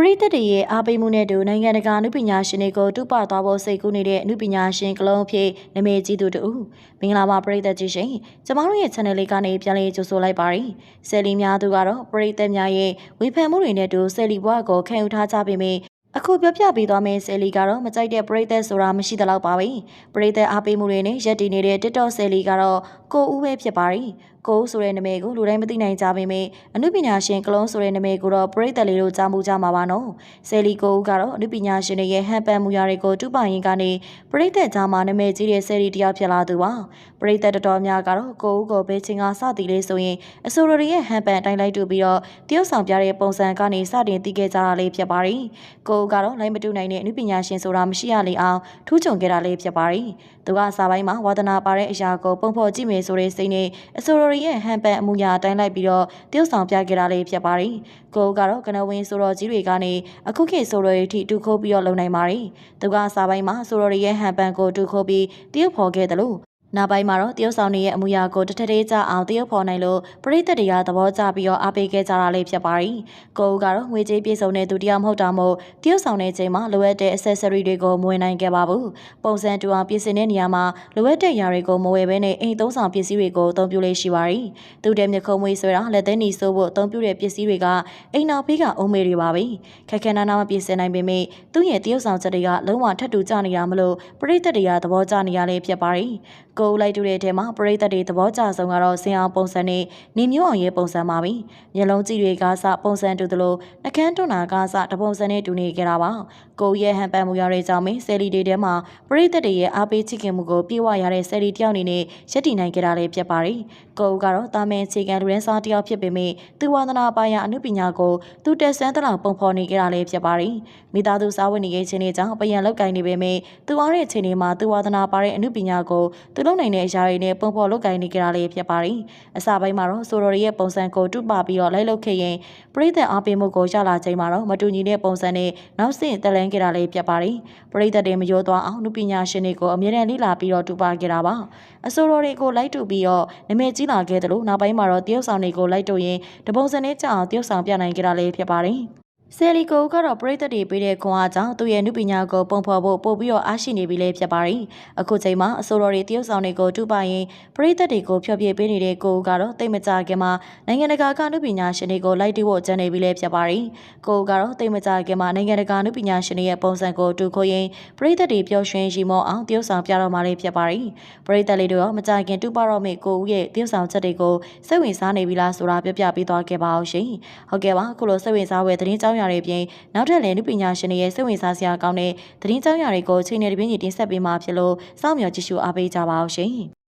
ပရိသတ်တွေရဲ့အားပေးမှုနဲ့အတူနိုင်ငံတကာအနုပညာရှင်တွေကိုတူပသွားဖို့စိတ်ကူးနေတဲ့အနုပညာရှင်ကလုံးအဖြစ်နာမည်ကြီးသူတူမင်္ဂလာပါပရိသတ်ကြီးရှင်ကျမတို့ရဲ့ channel လေးကနေပြန်လည်ကြိုဆိုလိုက်ပါရစေဆယ်လီများသူကတော့ပရိသတ်များရဲ့ဝေဖန်မှုတွေနဲ့အတူဆယ်လီဘွားကိုခံယူထားကြပေမယ့်အခုပြောပြပေးသွားမယ့်ဆယ်လီကတော့မကြိုက်တဲ့ပရိသတ်ဆိုတာမရှိသလောက်ပါပဲပရိသတ်အားပေးမှုတွေနဲ့ရက်တည်နေတဲ့ TikTok ဆယ်လီကတော့ကိုဦးပဲဖြစ်ပါတယ် ကိုဦးဆိုတဲ့နာမည်ကိုလူတိုင်းမသိနိုင်ကြပေမယ့်အနုပညာရှင်ကလုံးဆိုတဲ့နာမည်ကိုတော့ပရိသတ်လေးတို့ကြားမှုကြမှာပါနော်ဆယ်လီကိုဦးကတော့အနုပညာရှင်တွေရဲ့ဟန်ပန်မှုရာတွေကိုတူပိုင်ရင်ကနေပရိသတ်ကြားမှာနာမည်ကြီးတဲ့ဆယ်လီတယောက်ဖြစ်လာသူပါပရိသတ်တော်တော်များကတော့ကိုဦးကိုဘယ်ချင်းကစသည်လေးဆိုရင်အဆိုတော်ရဲ့ဟန်ပန်အတိုင်းလိုက်တူပြီးတော့တရုတ်ဆောင်ပြတဲ့ပုံစံကနေစတင်သိခဲ့ကြတာလေးဖြစ်ပါတယ်ကိုဦးကတော့လိုက်မတူနိုင်တဲ့အနုပညာရှင်ဆိုတာမရှိရလေအောင်ထူးချွန်ခဲ့တာလေးဖြစ်ပါတယ် သူကစာပိုင်းမှာဝါသနာပါတဲ့အရာကိုပုံဖော်ကြည့်မယ်ဆိုတဲ့စိတ်နဲ့အဆိုတော်ရဲ့ဟန်ပန်အမှုရာအတိုင်းလိုက်ပြီးတော့တရုတ်ဆောင်ပြခဲ့တာလေးဖြစ်ပါတယ်ကိုဦးကတော့ကနဝင်းဆိုတော်ကြီးတွေကနေအခုခေတ်ဆိုတော်တွေအထိတူခိုးပြီးတော့လုံနိုင်ပါတယ်သူကစာပိုင်းမှာဆိုတော်ရဲ့ဟန်ပန်ကိုတူခိုးပြီးတရုတ်ဖော်ခဲ့တယ်လို့ နောက်ပိုင်းမှာတော့တရုတ်ဆောင်တွေရဲ့အမူအရာကိုတထသေးကြအောင်တရုတ်ဖော်နိုင်လို့ပရိသတ်တွေကသဘောကျပြီးတော့အားပေးခဲ့ကြတာလေးဖြစ်ပါတယ်။ကိုဦးကတော့ငွေကြေးပြေဆုံးတဲ့သူတရားမဟုတ်တာမို့တရုတ်ဆောင်တဲ့ချိန်မှာလိုအပ်တဲ့ accessory တွေကိုမဝယ်နိုင်ခဲ့ပါဘူး။ပုံစံတူအောင်ပြင်ဆင်တဲ့နေရာမှာလိုအပ်တဲ့ຢာတွေကိုမဝယ်ဘဲနဲ့အိမ်သုံးဆောင်ပစ္စည်းတွေကိုအသုံးပြုလေးရှိပါတယ်။သူတဲ့မြခုံးမွေးဆွဲတာလက်သေးနီဆိုးဖို့အသုံးပြုတဲ့ပစ္စည်းတွေကအိမ်နောက်ဖေးကအုံးမေတွေပါပဲ။ခက်ခဲနာနာမပြင်ဆင်နိုင်ပေမဲ့သူ့ရဲ့တရုတ်ဆောင်ချက်တွေကလုံးဝထပ်တူကျနေတာမလို့ပရိသတ်တွေကသဘောကျနေရလေးဖြစ်ပါတယ်။ ကိုဦးလိုက်တူတဲ့အထဲမှာပရိသတ်တွေသဘောကျဆုံးကတော့စင်အောင်ပုံစံနဲ့နေမျိုးအောင်ရဲ့ပုံစံပါပဲမျက်လုံးကြည့်တွေကစပုံစံတူသလိုနှကန်းတွန်းတာကစတပုံစံနဲ့တူနေကြတာပါကိုဦးရဲ့ဟန်ပန်မှုရတဲ့ကြောင့်မင်းဆယ်လီတွေထဲမှာပရိသတ်တွေရဲ့အားပေးချစ်ခင်မှုကိုပြေဝရတဲ့ဆယ်လီတယောက်အနေနဲ့ရက်တည်နိုင်ကြတာလည်းဖြစ်ပါတယ်ကိုဦးကတော့တာမန်အခြေခံလူရင်းစားတယောက်ဖြစ်ပေမဲ့သူဝါသနာပါရအမှုပညာကိုသူတက်ဆန်းတလောက်ပုံဖော်နေကြတာလည်းဖြစ်ပါတယ်မိသားစုစားဝတ်နေရေးခြင်းတွေကြောင့်ပယံလောက်ကင်နေပေမဲ့သူအားတဲ့အခြေအနေမှာသူဝါသနာပါတဲ့အမှုပညာကိုသူလုပ်နိုင်တဲ့အရာတွေနဲ့ပုံဖော်လုပ်ကိုင်နေကြတာလေးဖြစ်ပါတယ်။အစပိုင်းမှာတော့ဆိုတော်ရဲ့ပုံစံကိုတုပပြီးတော့လိုက်လုပ်ခဲ့ရင်ပရိသတ်အားပေးမှုကိုရလာချိန်မှာတော့မတူညီတဲ့ပုံစံနဲ့နောက်ဆင့်တက်လန်းခဲ့တာလေးဖြစ်ပါတယ်။ပရိသတ်တွေမရောသွားအောင်နုပညာရှင်တွေကိုအမြဲတမ်းလေ့လာပြီးတော့တူပါခဲ့တာပါ။အဆိုတော်တွေကိုလိုက်တူပြီးတော့နမဲကြီးလာခဲ့တယ်လို့နောက်ပိုင်းမှာတော့တရုတ်ဆောင်တွေကိုလိုက်တူရင်တပုံစံနဲ့ကြောင်တရုတ်ဆောင်ပြနိုင်ကြတာလေးဖြစ်ပါတယ်။ ဆယ်လီကိုကတော့ပရိသတ်တွေပေးတဲ့ခွန်အားကြောင့်သူ့ရဲ့နုပညာကိုပုံဖော်ဖို့ပို့ပြီးတော့အားရှိနေပြီလေဖြစ်ပါတယ်။အခုချိန်မှာအစိုးရတွေတရုတ်ဆောင်တွေကိုတူပါရင်ပရိသတ်တွေကိုဖျော်ဖြေပေးနေတဲ့ကိုကတော့တိတ်မကြခင်မှာနိုင်ငံတကာကနုပညာရှင်တွေကိုလိုက်တူဖို့ကြံနေပြီလေဖြစ်ပါတယ်။ကိုကတော့တိတ်မကြခင်မှာနိုင်ငံတကာနုပညာရှင်တွေရဲ့ပုံစံကိုတူခိုးရင်ပရိသတ်တွေပျော်ရွှင်ရီမောအောင်တရုတ်ဆောင်ပြတော့မှလေဖြစ်ပါတယ်။ပရိသတ်လေးတို့ရောမကြခင်တူပါတော့မယ့်ကိုဦးရဲ့တရုတ်ဆောင်ချက်တွေကိုစိတ်ဝင်စားနေပြီလားဆိုတာပြပြပေးသွားခဲ့ပါအောင်ရှင်။ဟုတ်ကဲ့ပါအခုလိုစိတ်ဝင်စားဝယ်သတင်းကြောင်းရာတွေပြင်နောက်ထပ်လည်းနုပညာရှင်တွေရဲ့စိတ်ဝင်စားစရာကောင်းတဲ့သတင်းကြောင်းရာတွေကိုချိန်နယ်တပြင်းကြီးတင်ဆက်ပေးမှာဖြစ်လို့စောင့်မျှော်ကြည့်ရှုအားပေးကြပါအောင်ရှင်။